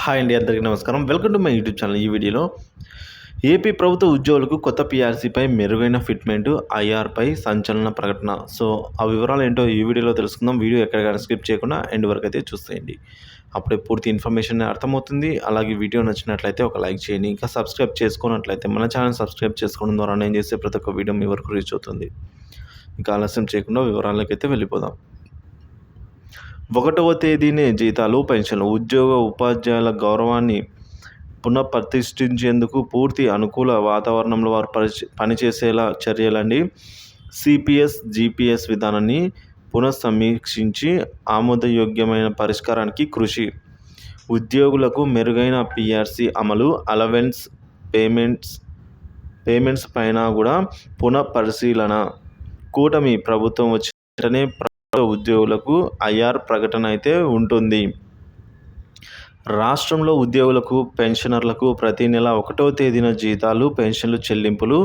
Hi అండి అందరికీ నమస్కారం. Welcome to my YouTube channel. ఈ వీడియోలో ఏపీ ప్రభుత్వ ఉద్యోగులకు కొత్త పీఆర్సీపై మెరుగైన ఫిట్మెంట్ ఐఆర్పై సంచలన ప్రకటన. సో ఆ వివరాలు ఏంటో ఈ వీడియోలో తెలుసుకుందాం. వీడియో ఎక్కడికైనా స్కిప్ చేయకుండా ఎండ్ వరకు అయితే చూసేయండి. అప్పుడే పూర్తి ఇన్ఫర్మేషన్ అర్థమవుతుంది. అలాగే వీడియో నచ్చినట్లయితే ఒక లైక్ చేయండి. ఇంకా సబ్స్క్రైబ్ చేసుకున్నట్లయితే మన ఛానల్ సబ్స్క్రైబ్ చేసుకోవడం ద్వారా నేను చేసే ప్రతి ఒక్క వీడియో మీ వరకు రీచ్ అవుతుంది. ఇంకా ఆలస్యం చేయకుండా వివరాలకైతే అయితే వెళ్ళిపోదాం. ఒకటవ తేదీనే జీతాలు పెన్షన్లు ఉద్యోగ ఉపాధ్యాయుల గౌరవాన్ని పునఃప్రతిష్ఠించేందుకు పూర్తి అనుకూల వాతావరణంలో వారు పరిచే పనిచేసేలా చర్యలండి. సిపిఎస్ జిపిఎస్ విధానాన్ని పునఃసమీక్షించి ఆమోదయోగ్యమైన పరిష్కారానికి కృషి. ఉద్యోగులకు మెరుగైన పిఆర్సి అమలు అలవెన్స్ పేమెంట్స్ పేమెంట్స్ పైన కూడా పునఃపరిశీలన. కూటమి ప్రభుత్వం వచ్చిన ఉద్యోగులకు ఐఆర్ ప్రకటన అయితే ఉంటుంది. రాష్ట్రంలో ఉద్యోగులకు పెన్షనర్లకు ప్రతి నెల ఒకటో తేదీన జీతాలు పెన్షన్లు చెల్లింపులు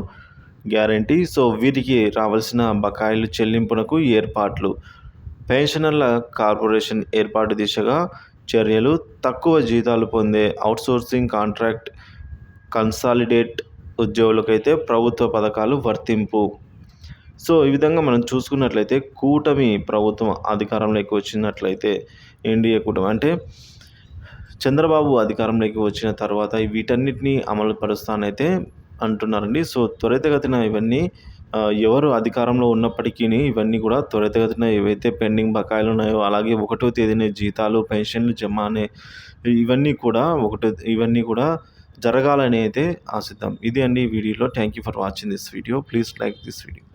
గ్యారంటీ. సో వీరికి రావాల్సిన బకాయిలు చెల్లింపునకు ఏర్పాట్లు. పెన్షనర్ల కార్పొరేషన్ ఏర్పాటు దిశగా చర్యలు. తక్కువ జీతాలు పొందే అవుట్సోర్సింగ్ కాంట్రాక్ట్ కన్సాలిడేట్ ఉద్యోగులకైతే ప్రభుత్వ పథకాలు వర్తింపు. సో ఈ విధంగా మనం చూసుకున్నట్లయితే కూటమి ప్రభుత్వం అధికారంలోకి వచ్చినట్లయితే ఎన్డీఏ కూటమి అంటే చంద్రబాబు అధికారంలోకి వచ్చిన తర్వాత వీటన్నిటిని అమలు పరుస్తానైతే అంటున్నారండి. సో త్వరితగతిన ఇవన్నీ ఎవరు అధికారంలో ఉన్నప్పటికీ ఇవన్నీ కూడా త్వరితగతిన ఏవైతే పెండింగ్ బకాయిలు ఉన్నాయో అలాగే ఒకటో తేదీన జీతాలు పెన్షన్లు జమ అనే ఇవన్నీ కూడా ఒకటో ఇవన్నీ కూడా జరగాలని అయితే ఆశిద్దాం. ఇది అండి వీడియోలో. Thank you for watching this video. Please like this video.